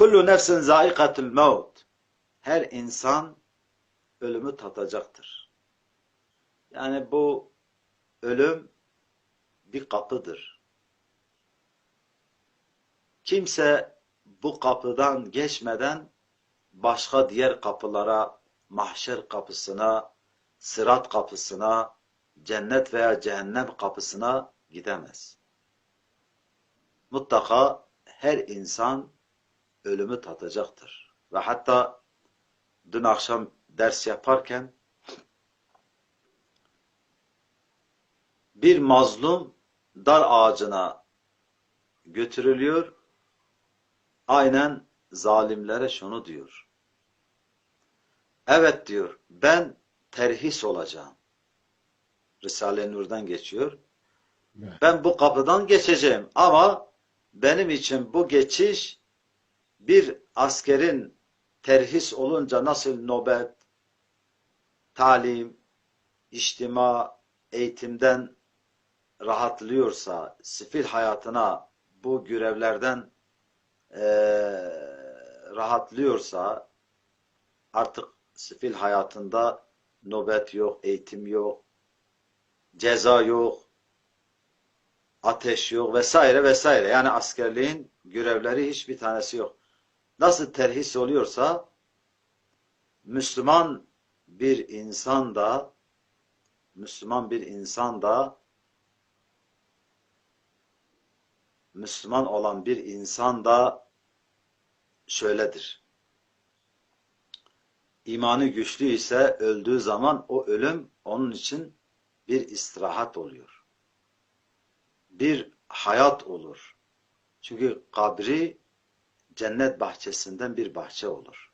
Kullu nefsin zaikatul maut. Her insan ölümü tatacaktır. Yani bu ölüm bir kapıdır. Kimse bu kapıdan geçmeden başka diğer kapılara, mahşer kapısına, sırat kapısına, cennet veya cehennem kapısına gidemez. Mutlaka her insan ölümü tatacaktır. Ve hatta dün akşam ders yaparken bir mazlum dar ağacına götürülüyor. Aynen zalimlere şunu diyor. Evet diyor, ben terhis olacağım. Risale-i Nur'dan geçiyor. Ben bu kapıdan geçeceğim ama benim için bu geçiş bir askerin terhis olunca nasıl nöbet, talim, içtima, eğitimden rahatlıyorsa, sivil hayatına bu görevlerden eee, rahatlıyorsa, artık sivil hayatında nöbet yok, eğitim yok, ceza yok, ateş yok vesaire vesaire. Yani askerliğin görevleri hiçbir tanesi yok. Nasıl terhis oluyorsa Müslüman bir insan da Müslüman bir insan da Müslüman olan bir insan da şöyledir. İmanı güçlü ise öldüğü zaman o ölüm onun için bir istirahat oluyor. Bir hayat olur. Çünkü kabri cennet bahçesinden bir bahçe olur.